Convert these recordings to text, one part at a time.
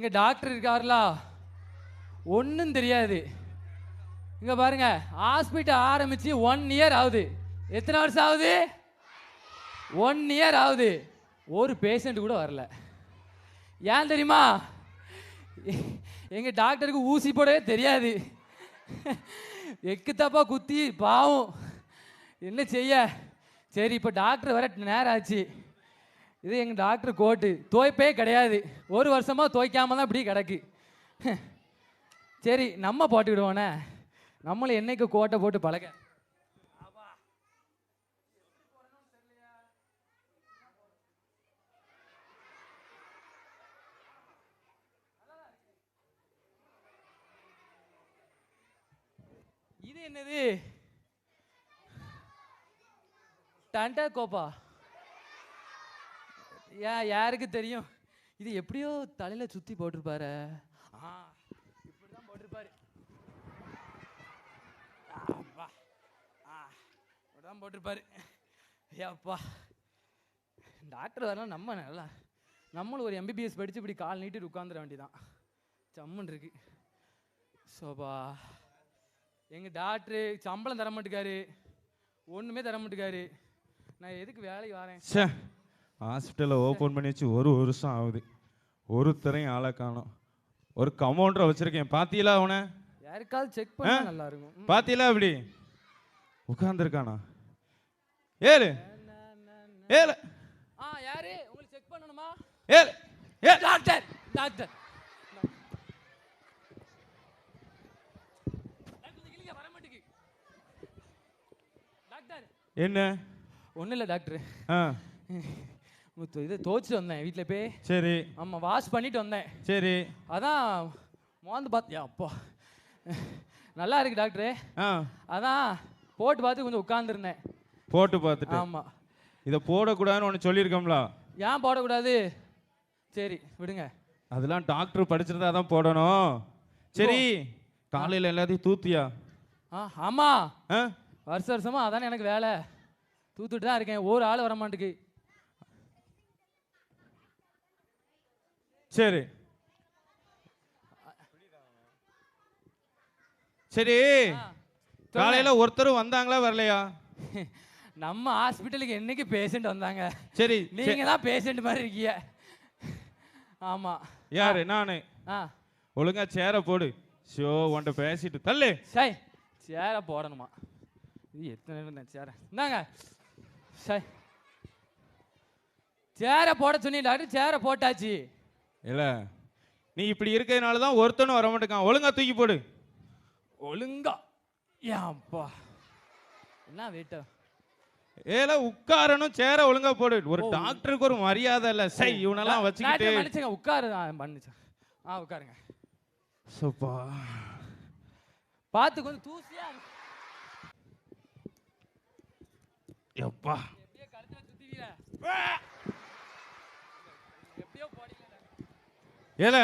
எங்க டாக்டர் இருக்காருலா? ஒன்றும் தெரியாது. இங்க பாருங்க ஹாஸ்பிட்டல் ஆரம்பிச்சு ஒன் இயர் ஆகுது. எத்தனை வருஷம் ஆகுது? ஒன் இயர் ஆகுது. ஒரு பேஷண்ட் கூட வரல. ஏன் தெரியுமா? எங்கள் எங்க டாக்டருக்கு ஊசி போடவே தெரியாது. எக்கு தப்பா குத்தி பாவம். என்ன செய்ய? சரி இப்போ டாக்டர் வர நேரம் ஆச்சு. இது எங்கள் டாக்டர் கோட்டு. துவைப்பே கிடையாது. ஒரு வருஷமாக துவைக்காம தான் இப்படி கிடக்கு. சரி நம்ம போட்டுக்கிடுவோண்ணே நம்மளை என்னைக்கு கோட்டை போட்டு பழக? இது என்னது? டண்டா கோப்பா. ஏன் யாருக்கு தெரியும்? இது எப்படியோ தலையில் சுற்றி போட்டிருப்பாரு. ஆ இப்படி தான் போட்டிருப்பாரு. அப்பா ஆ இப்படி தான் போட்டிருப்பாரு ஏப்பா டாக்டர் வரலாம் நம்ம நல்லா. நம்மளும் ஒரு எம்பிபிஎஸ் படித்து இப்படி கால் நீட்டு உட்காந்துட வேண்டியதான் சம்மன் இருக்கு. சோபா எங்கள் டாக்டரு சம்பளம் தர மாட்டேக்காரு. ஒன்றுமே தர மாட்டேக்காரு. நான் எதுக்கு வேலைக்கு வரேன்? ச்சே ஹாஸ்பிட்டலில் ஓப்பன் பண்ணி வச்சு ஒரு வருஷம் ஆகுது. ஒருத்தரையும் ஆளை காணோம். ஒரு கமௌண்டரை வச்சிருக்கேன். பாத்தீங்களா அவனை? யாருக்காவது செக் பண்ணா நல்லா இருக்கும் ம். பாத்தீங்களா இப்படி உட்காந்துருக்கானா ஏழு. ஏழு. ஆ யாரு? உங்களுக்கு செக் பண்ணணுமா? ஏழு. ஏ. Doctor doctor. என்ன? ஒன்றும் இல்லை டாக்டர். ஆ. இது துவைச்சிட்டு வந்தேன் வீட்டில் போய். சரி. ஆமாம் வாஷ் பண்ணிட்டு வந்தேன். சரி. அதான் மோந்து பார்த்தியா அப்பா. நல்லா இருக்கு டாக்டரு. ஆ. அதான் போட்டு பார்த்து கொஞ்சம் உட்காந்துருந்தேன் போட்டு பார்த்துட்டு ஆமாம் இதை போடக்கூடாதுன்னு ஒன்று சொல்லியிருக்கோம்ல? ஏன் போடக்கூடாது? சரி விடுங்க. அதெல்லாம் டாக்டர் படிச்சிருந்தா தான் போடணும். சரி. காலையில் எல்லாத்தையும் தூத்தியா ஆ ஆமாம் வருஷ வருஷமா அதானே எனக்கு வேலை. தூத்துட்டு தான் இருக்கேன். ஒரு ஆள் வர மாட்டேங்குது சரி. சரி. காலையில ஒருத்தரும் வந்தாங்களா வரலையா? நம்ம ஹாஸ்பிட்டலுக்கு என்னைக்கு பேஷண்ட் வந்தாங்க? சரி நீங்க தான் பேஷண்ட் மாதிரி இருக்கீங்க. ஆமா. யாரு? நானு. ஆ. ஒழுங்கா சேரை போடு. ஷோ உன்ட்ட பேசிட்டு தள்ளு. சை சேரை போடணுமா? இது எத்தனை இருந்தேன் சேரை இந்தாங்க. சை சேரை போட சொன்னீங்க டாக்டர் சேரை போட்டாச்சு. இல்ல. நீ இப்படி இருக்கிறதுனால தான் ஒருத்தனும் வர மாட்டேங்கான் ஒழுங்கா தூக்கி போடு. ஒழுங்கா. ஏன் அப்பா என்ன வெயிட்டா ஏல உட்காரணும் சேரை ஒழுங்கா போடு. ஒரு டாக்டருக்கு ஒரு மரியாதை இல்ல. சை இவனெல்லாம் வச்சுக்கிட்டு மன்னிச்சுங்க உட்காரு. ஆ, மன்னிச்சேன் ஆ உட்காருங்க. சோப்பா. பார்த்து கொஞ்சம் தூசியா. எப்பா. எப்படியோ கழுத்துல சுத்திவீங்க எப்படியோ போனீங்க ஏல?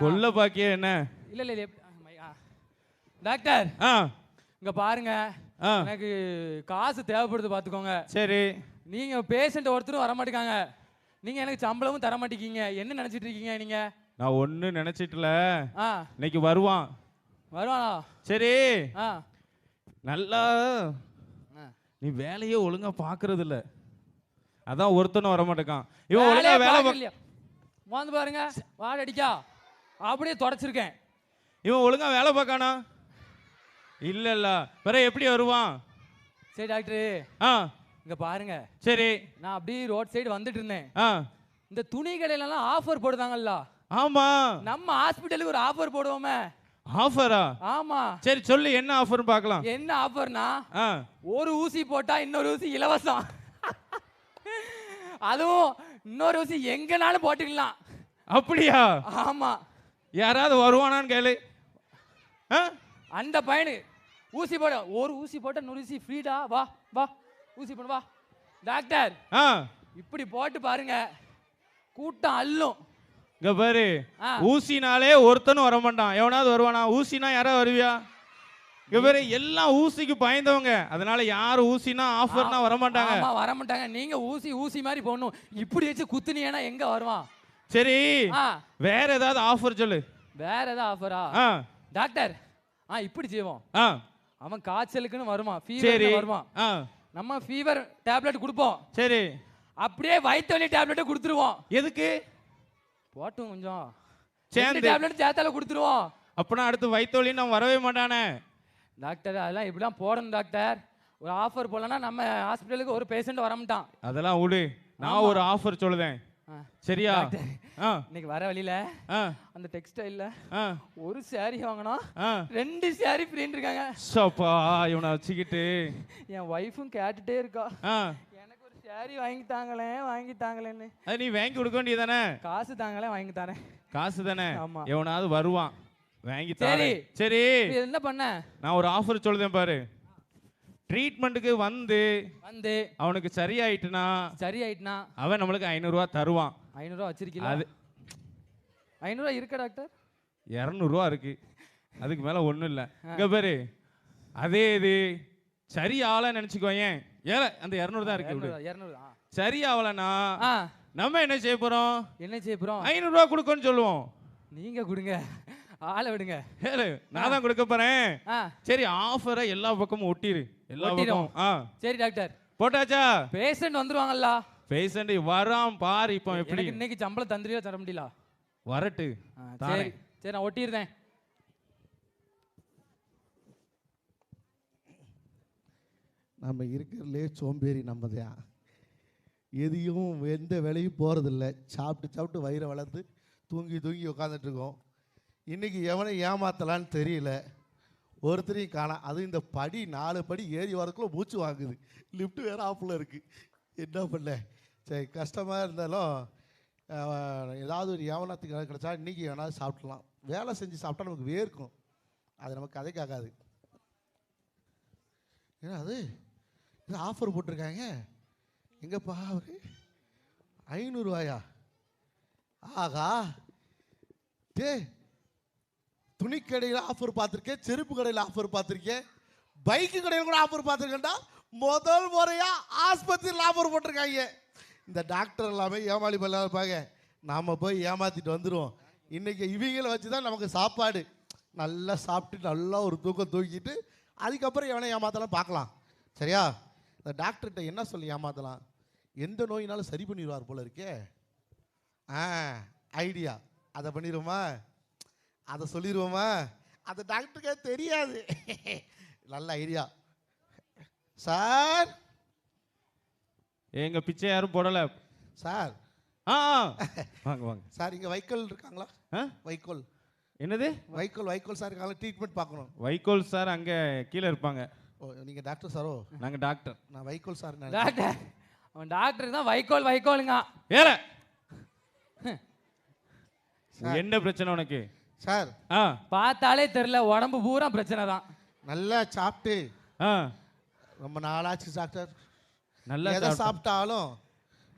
கொல்ல பாக்கிய என்ன? இல்ல இல்ல. டாக்டர். ஆ. இங்க பாருங்க. எனக்கு காசு தேவைப்படுது பாத்துக்கோங்க. சரி. நீங்க பேஷண்ட் ஒருத்தரும் வர மாட்டேங்காங்க. நீங்க எனக்கு சம்பளமும் தர மாட்டேங்கீங்க என்ன நினைச்சிட்டு இருக்கீங்க நீங்க? நான் ஒண்ணு நினைச்சிட்டுல. இன்னைக்கு வருவான். வருவானா? சரி. நல்லா. நீ வேலையே ஒழுங்கா பாக்குறது இல்ல அதான் ஒருத்தனும் வர மாட்டேக்கான் இவன் ஒழுங்கா வேலை? வந்து பாருங்க வாட அடிக்கா அப்படியே தொடச்சிருக்கேன். இவன் ஒழுங்கா வேலை பார்க்கானா? இல்ல இல்ல பிற எப்படி வருவான்? சரி டாக்டர். ஆ. இங்க பாருங்க. சரி. நான் அப்படியே ரோட் சைடு வந்துட்டு இருந்தேன். ஆ. இந்த துணி கடையிலலாம் ஆஃபர் போடுதாங்கல்ல? ஆமா. நம்ம ஹாஸ்பிட்டலுக்கு ஒரு ஆஃபர் போடுவோமே. ஆஃபரா ஆமா. சரி சொல்லு என்ன ஆஃபர் பார்க்கலாம். என்ன ஆஃபர்னா ஒரு ஊசி போட்டா இன்னொரு ஊசி இலவசம். அதுவும் இன்னொரு ஊசி எங்கனாலும் போட்டுக்கலாம். அப்படியா? ஆமா. யாராவது வருவானான்னு கேளு. அந்த பையனு ஊசி போட ஒரு ஊசி போட்டா இன்னொரு ஊசி ஃப்ரீடா வா வா ஊசி போடு வா. டாக்டர் இப்படி போட்டு பாருங்க. கூட்டம் அள்ளும். இங்க பாரு. ஊசினாலே ஒருத்தனும் வர மாட்டான் எவனாவது வருவானா? ஊசினா யாராவது வருவியா? இங்க பாரு எல்லாம் ஊசிக்கு பயந்தவங்க. அதனால யாரும் ஊசினா ஆஃபர்னா வர மாட்டாங்க ஆமா வர மாட்டாங்க நீங்க ஊசி ஊசி மாதிரி போடணும். இப்படி வச்சு குத்துனீங்கன்னா எங்க வருவான்? சரி வேற ஏதாவது ஆஃபர் சொல்லு. வேற ஏதாவது ஆஃபரா டாக்டர் ஆ இப்படி செய்வோம். ஆ. அவன் காய்ச்சலுக்குன்னு வருவான். ஃபீவர் வருவான். நம்ம ஃபீவர் டேப்லெட் கொடுப்போம். சரி. அப்படியே வயிற்று வலி டேப்லெட்டை கொடுத்துருவோம். எதுக்கு? போட்டும் கொஞ்சம். சேர்ந்து. டேப்லெட் சேர்த்தால கொடுத்துருவோம். அப்பனா அடுத்து வயித்தோலி நான் வரவே மாட்டானே. டாக்டர் அதெல்லாம் இப்படிலாம் போடணும் டாக்டர். ஒரு ஆஃபர் போடலன்னா நம்ம ஹாஸ்பிட்டலுக்கு ஒரு பேஷண்ட் வரமாட்டான் அதெல்லாம் விடு. நான் ஒரு ஆஃபர் சொல்லுதேன். சரியா? இன்னைக்கு வர வழியில அந்த டெக்ஸ்டைல்ல ஒரு saree வாங்கினா ரெண்டு saree ஃப்ரீன்னு இருக்காங்க. சப்பா இவனை வச்சுக்கிட்டு. என் ஒய்ஃபும் கேட்டுட்டே இருக்கா. எனக்கு ஒரு saree வாங்கி தாங்களேன் வாங்கி தாங்களேன்னு. அது நீ வாங்கி கொடுக்க வேண்டியதானே காசு தாங்களேன் வாங்கி தரேன். காசு தானே. எவனாவது வருவான். வாங்கி சரி. தரேன். சரி. இது என்ன பண்ண? நான் ஒரு ஆஃபர் சொல்லுதேன் பாரு. ட்ரீட்மெண்ட்டுக்கு வந்து வந்து. அவனுக்கு சரியாயிட்டுனா சரி ஆயிட்டுனா அவன் நம்மளுக்கு ஐநூறுரூவா தருவான். ஐநூறுரூவா வச்சிருக்கீங்களா? அது ஐநூறுரூவா இருக்கா டாக்டர்? இரநூறுவா இருக்கு. அதுக்கு மேலே ஒன்றும் இல்லை. இங்கே பாரு. அதே இது சரி ஆளை நினச்சிக்கோயேன். ஏழை அந்த இரநூறு தான் இருக்கு விடு. இரநூறு சரி ஆகலைன்னா ஆ. நம்ம என்ன செய்ய போகிறோம் என்ன செய்ய போகிறோம் ஐநூறுரூவா கொடுக்கணும்னு சொல்லுவோம். நீங்க கொடுங்க. ஆளை விடுங்க. நான் தான் கொடுக்க போகிறேன் ஆ. சரி ஆஃபரை எல்லா பக்கமும் ஒட்டிரு எல்லா. பக்கமும் சரி டாக்டர். போட்டாச்சா? பேஷண்ட் வந்துருவாங்கல்ல. பேஷண்ட் வரான் பாரு இப்போ எப்படி? இன்னைக்கு சம்பளம் தந்துருவா தர முடியல? வரட்டு. சரி. சரி நான் ஒட்டிடுறேன். நம்ம இருக்கிறதுலே சோம்பேறி நம்ம தான் எதையும் எந்த வேலையும் போகிறதில்ல சாப்பிட்டு சாப்பிட்டு வயிறை வளர்த்து தூங்கி தூங்கி உட்காந்துட்டு இருக்கோம். இன்றைக்கி எவனை ஏமாத்தலான்னு தெரியல. ஒருத்தரையும் காணாம் அதுவும் இந்த படி நாலு படி ஏறி வரக்குள்ள மூச்சு வாங்குது. லிஃப்ட் வேறு ஆஃபில் இருக்குது என்ன பண்ண? சரி கஷ்டமாக இருந்தாலும் ஏதாவது ஒரு ஏவனத்துக்கு கிடைச்சா இன்றைக்கி வேணாலும் சாப்பிட்லாம். வேலை செஞ்சு சாப்பிட்டா நமக்கு வேர்க்கும். அது நமக்கு கதைக்காகாது. ஏன்னா அது? இது ஆஃபர் போட்டிருக்காங்க? எங்கப்பா அவர்? ஐநூறுரூவாயா ஆகா டே துணி கடையில் ஆஃபர் பார்த்துருக்கேன் செருப்பு கடையில் ஆஃபர் பார்த்துருக்கேன். பைக்கு கடையில் கூட ஆஃபர் பார்த்துருக்கேன்டா. முதல் முறையாக ஆஸ்பத்திரியில் ஆஃபர் போட்டிருக்காங்க. இந்த டாக்டர் எல்லாமே ஏமாளி பல்ல இருப்பாங்க. நாம் போய் ஏமாற்றிட்டு வந்துடுவோம் இன்னைக்கு இவங்களை வச்சு தான் நமக்கு சாப்பாடு. நல்லா சாப்பிட்டு நல்லா ஒரு தூக்கம் தூக்கிட்டு அதுக்கப்புறம் எவனை ஏமாத்தலாம் பார்க்கலாம். சரியா? இந்த டாக்டர்கிட்ட என்ன சொல்லி ஏமாத்தலாம்? எந்த நோயினாலும் சரி பண்ணிடுவார் போல இருக்கே. ஆ ஐடியா அதை பண்ணிடுமா அதை சொல்லிடுவோமா அது டாக்டருக்கே தெரியாது. நல்ல ஐடியா. சார்? எங்க பிச்சை யாரும் போடல? சார். ஆ ஆ. வாங்க வாங்க. சார் இங்கே வைக்கோல் இருக்காங்களா? ஆ? வைக்கோல். என்னது? வைக்கோல் வைக்கோல் சார் இருக்காங்களா ட்ரீட்மெண்ட் பார்க்கணும். வைக்கோல் சார் அங்க கீழே இருப்பாங்க. ஓ நீங்கள் டாக்டர் சாரோ? நாங்க டாக்டர். நான் வைக்கோல் சார் டாக்டர் அவன் டாக்டருக்கு தான் வைக்கோல் வைக்கோலுங்க. ஏற என்ன பிரச்சனை உனக்கு? சார். ஆ. பார்த்தாலே தெரியல உடம்பு பூரா பிரச்சனை தான். நல்லா சாப்பிட்டு. ஆ. ரொம்ப நாளாச்சு டாக்டர். நல்லா எதை சாப்பிட்டா- சாப்பிட்டாலும்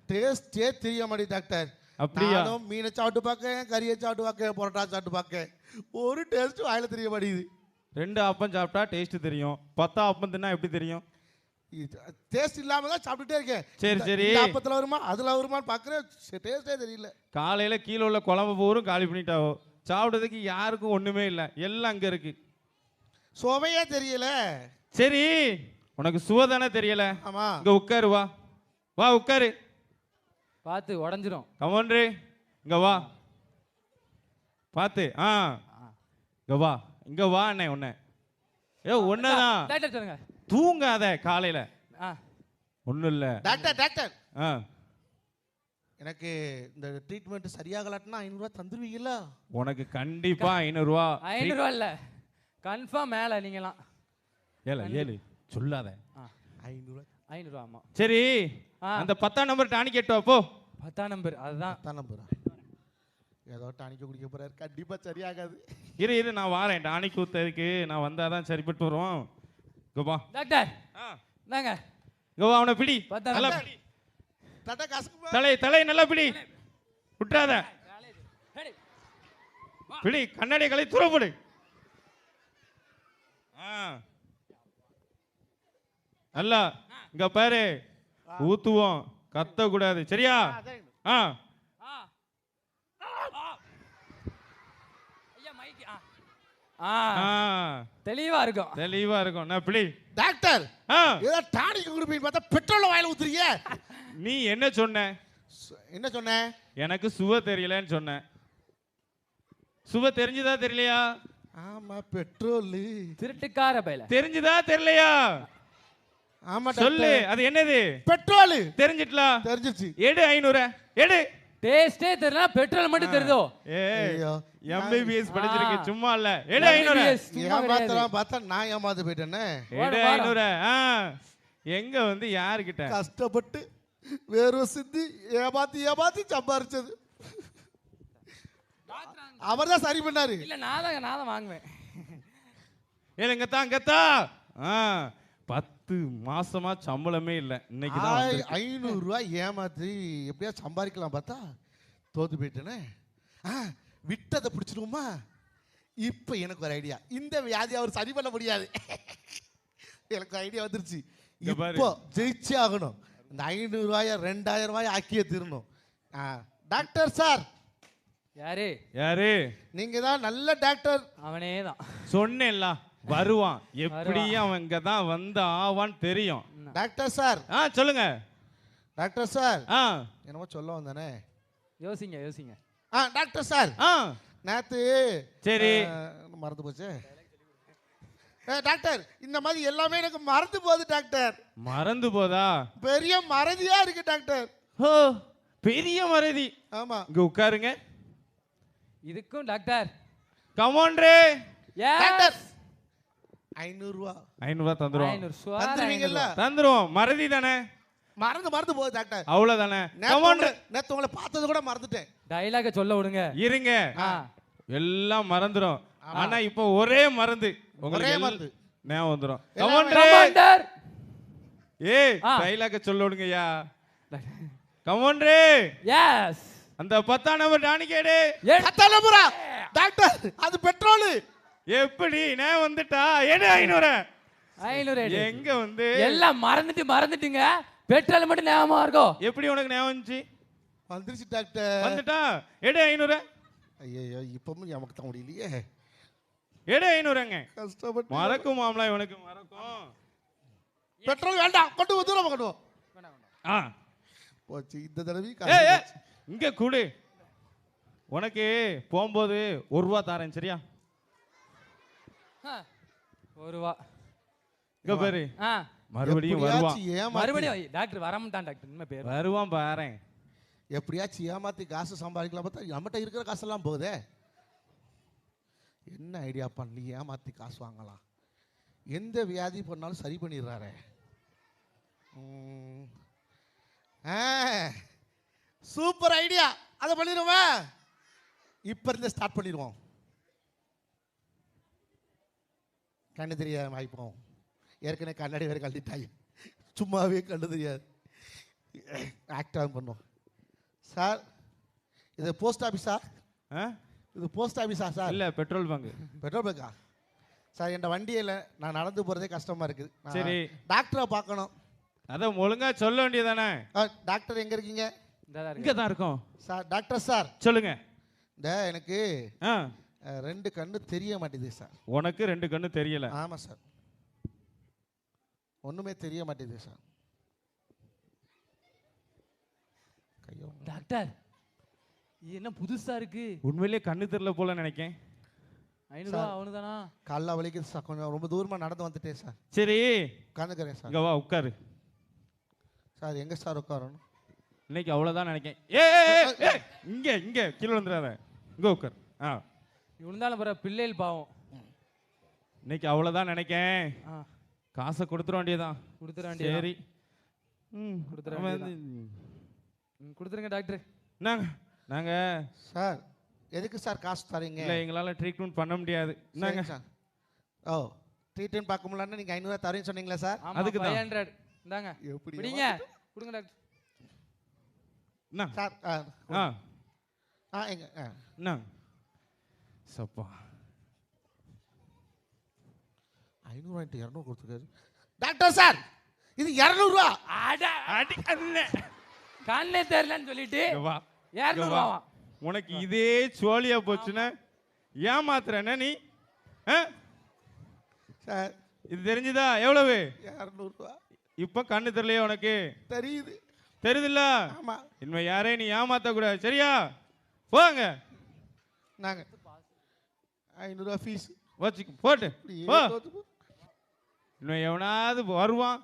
டேஸ்டே தெரிய மாட்டேங்குது டாக்டர். அப்படியா? மீனை சாப்பிட்டு பார்க்கேன் கறியை சாப்பிட்டு பார்க்கேன் பரோட்டா சாப்பிட்டு பார்க்கேன். ஒரு டேஸ்ட் வாயில தெரிய மாட்டேங்குது. ரெண்டு அப்பம் சாப்பிட்டா டேஸ்ட் தெரியும். பத்தா அப்பம் தின்னா எப்படி தெரியும்? டேஸ்ட் இல்லாம தான் சாப்பிட்டுட்டே இருக்கேன். சரி, சரி. அப்பத்துல வருமா அதுல வருமான்னு பார்க்குறேன் டேஸ்டே தெரியல. காலையில கீழே உள்ள குழம்பு பூரும் காலி பண்ணிட்டாவோ? சாப்பிடுறதுக்கு யாருக்கும் ஒண்ணுமே இல்லை. எல்லாம் அங்க இருக்கு. சுவையே தெரியல. சரி உனக்கு சுவதானே தெரியல? ஆமா. இங்க உட்காரு வா. வா உட்காரு. பார்த்து உடஞ்சிரும். கமோன்ரு இங்க வா. பார்த்து ஆ. இங்க வா. இங்க வா அண்ணே உன்னை. ஏ ஒன்னதான் டாக்டர் சொல்லுங்க. தூங்காத காலையில. ஆ. ஒண்ணும் இல்ல. Doctor doctor. ஆ. எனக்கு இந்த ட்ரீட்மெண்ட் சரியாகலாட்டினா ஐநூறுரூவா தந்துருவீங்களா? உனக்கு கண்டிப்பா ஐநூறுரூவா ஐநூறுரூவா இல்லை. கன்ஃபார்ம் மேலே நீங்களாம் ஏழு ஏழு சொல்லாத. ஆ. ஐநூறுரூவா ஐநூறுரூவா ஆமாம் சரி ஆ. அந்த பத்தாம் நம்பர் டானி கேட்டு போ. பத்தாம் நம்பர் அதுதான். தான் நம்புறா ஏதோ டானிக்க குடிக்க போறாரு. கண்டிப்பா சரியாகாது. இரு இரு நான் வாரேன். டானி கூத்ததுக்கு நான் வந்தாதான் சரிப்பட்டு வருவோம். வா. டாக்டர். ஆ, இந்தாங்க. இங்க வா அவனை பிடி. பத்தாம் காசுக்கு தலை தலை நல்லா பிடி. விட்டுறாத. பிடி கண்ணாடி கலை துறப்படு ஆ. நல்லா இங்க பாரு. ஊத்துவோம். கத்த கூடாது சரியா ஆ ஆ ஆ, தெளிவா இருக்கும். தெளிவா இருக்கும். நான் பிளி டாக்டர் ஆ, ஏதோ டானிக் கொடுப்பீங்க பார்த்தா பெட்ரோல் வாயில ஊத்துறீங்க. நீ என்ன சொன்ன? என்ன சொன்னேன் எனக்கு சுவ தெரியலன்னு சொன்னேன் சுவ தெரிஞ்சுதா தெரியலையா? ஆமா பெட்ரோல். திருட்டுக்கார பையில. தெரிஞ்சுதா தெரியலையா? ஆமா சொல்லு. அது என்னது? பெட்ரோல். தெரிஞ்சிட்டலாம் தெரிஞ்சிருச்சு. எடு ஐநூறு. எடு. டேஸ்டே தெரியல பெட்ரோல் மட்டும் தெரியுதோ? ஏ ஐயோ. எம்பிபிஎஸ் படிச்சிருக்கு. சும்மா இல்ல. எடு ஐநூறு. ஏமாத்தலாம் பார்த்தா நான் ஏமாந்து போயிட்டேனே. வாரம். ஐநூறு ஆ. எங்க வந்து யாருக்கிட்ட கஷ்டப்பட்டு வேறு சிந்தி ஏமாத்தி ஏமாத்தி சம்பாரிச்சது. அவர் தான் சரி பண்ணாரு. இல்ல நான் தான் நான் தான் வாங்குவேன். ஏங்க தான் கத்தா ஆ. பத்து மாசமா சம்பளமே இல்ல. இன்னைக்கு தான் ஆய், வந்திருக்கு. ஐநூறு ரூபாய் ஏமாத்தி எப்படியா சம்பாதிக்கலாம் பார்த்தா? தோத்து போயிட்டேனே. ஆ விட்டதை பிடிச்சிருவோமா இப்போ எனக்கு ஒரு ஐடியா இந்த வியாதி அவர் சரி பண்ண முடியாது. எனக்கு ஐடியா வந்துருச்சு. இப்போ ஜெயிச்சே ஆகணும். இந்த ஐநூறு ரூபாய ரெண்டாயிரம் ரூபாய் ஆக்கியே தீரணும். ஆ டாக்டர் சார். யாரு? யாரு? நீங்க தான் நல்ல டாக்டர். அவனே தான். சொன்னேன்ல. வருவான். எப்படியும் அவன் இங்க தான் வந்து ஆவான்னு தெரியும். Doctor sir. ஆ சொல்லுங்க. Doctor sir. ஆ. என்னமோ சொல்ல வந்தானே. யோசிங்க யோசிங்க. ஆ டாக்டர் சார். ஆ. நேத்து சரி. மறந்து போச்சு? ஏ, டாக்டர் இந்த மாதிரி எல்லாமே எனக்கு மறந்து போகுது டாக்டர். மறந்து போதா? பெரிய மறதியா இருக்கு டாக்டர். ஓ பெரிய மறதி. ஆமா. இங்க உட்காருங்க. இதுக்கும் டாக்டர். கமோன்ரே டாக்டர். எஸ் ஐநூறு ரூபா ஐநூறுவா தந்துருவோம் தந்துருவீங்கல்ல? தந்துருவோம். மறதி தானே? மறந்து மறந்து போகுது டாக்டர். அவ்வளவுதானே? நேத்து கமோன்ரே உங்களை- பார்த்தது கூட மறந்துட்டேன். டைலாக சொல்ல விடுங்க. இருங்க. எல்லாம் மறந்துரும். ஆனா இப்போ ஒரே மருந்து. ஒரே மருந்து. ஞாபகம் கமோன்ரே கமாண்டர் ஏய். டைலாக சொல்ல விடுங்கய்யா. கமோன்ரே எஸ் அந்த பத்தாம் நம்பர் டானிகேடு. தலைமுறை டாக்டர் அது பெட்ரோல். எப்படி? நான் வந்துட்டா? எடு ஐநூறு. ஐநூறு எடு. எங்க வந்து? எல்லாம் மறந்துட்டு மறந்துட்டுங்க. பெட்ரோல் மட்டும் ஞாபகமா இருக்கும் எப்படி உனக்கு ஞாபகம் வந்துச்சு? வந்துருச்சு டாக்டர். வந்துட்டா? எடு ஐநூறு. ஐயோ இப்பவும் நமக்கு தான் முடியலையே. எடு ஐநூறுங்க. கஷ்டப்பட்டு. மறக்கும் மாமலா இவனுக்கு மறக்கும். பெட்ரோல் வேண்டாம். கொண்டு போ, தூரம் கொண்டு. ஆ. போச்சு இந்த தடவை இங்க கூடு. உனக்கு போகும்போது ஒரு ரூபா தாரேன் சரியா? ஆ, ஒரு ரூபா இங்க பாரு. ஆ. மறுபடியும் வருவான் மறுபடியும். டாக்டர் வரமாட்டான் டாக்டர் இனிமே பேர். வருவான் பாரேன் எப்படியாச்சும் ஏமாத்தி காசு சம்பாதிக்கலாம் பார்த்தா நம்மகிட்ட இருக்கிற காசெல்லாம் போகுதே. என்ன ஐடியா பண்ணி ஏமாத்தி காசு வாங்கலாம்? எந்த வியாதி பண்ணாலும் சரி பண்ணிடுறாரே. Super idea. அதை பண்ணிடுவோமா? இப்போ இருந்து ஸ்டார்ட் பண்ணிடுவோம். கண்ணு தெரியாத வாய்ப்போம் ஏற்கனவே கண்ணாடி வேறு கழட்டிட்டாங்க. சும்மாவே கண்ணு தெரியாது. ஆக்டாக பண்ணுவோம். சார் இது போஸ்ட் ஆஃபீஸா ஆ? இது போஸ்ட் ஆஃபீஸா சார் இல்ல பெட்ரோல் பங்க் பெட்ரோல் பங்கா சார் என் வண்டியில் நான் நடந்து போகிறதே கஷ்டமாக இருக்குது நான் சரி. டாக்டரை பார்க்கணும். அத ஒழுங்கா சொல்ல வேண்டியதானே? ஆ, டாக்டர் எங்கே இருக்கீங்க? இங்க தான் இருக்கோம். சார் டாக்டர் சார் சொல்லுங்க. இந்த எனக்கு ஆ. ரெண்டு கண்ணு தெரிய மாட்டேங்குது சார். உனக்கு ரெண்டு கண்ணு தெரியல. ஆமாம் சார். ஒன்றுமே தெரிய மாட்டேங்குது சார். கையோ டாக்டர் இது என்ன புதுசா இருக்கு? உண்மையிலேயே கண்ணு தெரியல போல நினைக்கேன். ஐநூறு ரூபா அவனு தானா காலைல வலிக்குது சார். கொஞ்சம் ரொம்ப தூரமாக நடந்து வந்துட்டேன் சார். சரி. உட்காந்துக்கிறேன் சார். இங்க வா உட்காரு. சார் எங்கே சார் உட்காரணும்? இன்னைக்கு அவ்வளவுதான் நினைக்கேன். ஏ ஏ, ஏ, ஏ, இங்க இங்க கீழே வந்துடாத இங்க உட்கார். ஆ. இருந்தாலும் பிற பிள்ளைகள் பாவம். இன்னைக்கு அவ்வளவுதான் நினைக்கேன். ஆ. காசை கொடுத்துட வேண்டியதான் கொடுத்துட வேண்டியது சரி. ம் கொடுத்துட கொடுத்துருங்க டாக்டர். நாங்க நாங்க சார் எதுக்கு சார் காசு தரீங்க? இல்ல எங்களால ட்ரீட்மெண்ட் பண்ண முடியாது. நாங்க சரிங்க சார். ஓ ட்ரீட்மெண்ட் பார்க்க முடியலன்னு நீங்கள் ஐநூறுவா தரேன்னு சொன்னீங்களா சார்? அதுக்கு. ஃபைவ் ஹண்ட்ரட் இந்தாங்க. எப்படி? பிடிங்க. கொடுங்க டாக்டர். என்ன? சார் ஆ ஆ. ஆ எங்க ஆ. என்ன? சப்பா. ஐநூறுவா இன்ட்டு இரநூறு கொடுத்துருக்காரு. டாக்டர் சார் இது இரநூறுவா. அட அடி அல்ல கண்ணே தெரியலன்னு சொல்லிட்டு இங்க வா இங்க இரநூறு வா. ரூபாவா உனக்கு இதே சோழியா போச்சுன்னா ஏமாத்துறேன்னா நீ? சார். இது தெரிஞ்சுதா? எவ்வளவு? இரநூறுவா. இப்போ கண்ணு தெரியலையா உனக்கு? தெரியுது. தெரியுதுல்ல? ஆமா. இனிமே யாரையும் நீ ஏமாத்த கூடாது சரியா? போங்க. நாங்க ஐநூறுரூவா ஃபீஸ் வச்சுக்க போட்டு போ இன்னும் எவனாவது வருவான்?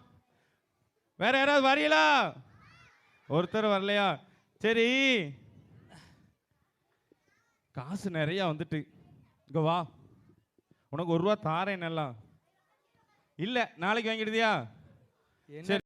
வேற யாராவது வரீங்களா ஒருத்தர் வரலையா? சரி. காசு நிறைய வந்துட்டு. இங்க வா. உனக்கு ஒரு ரூபா தாரேன் நல்லா இல்ல நாளைக்கு வாங்கிடுதியா? என்ன?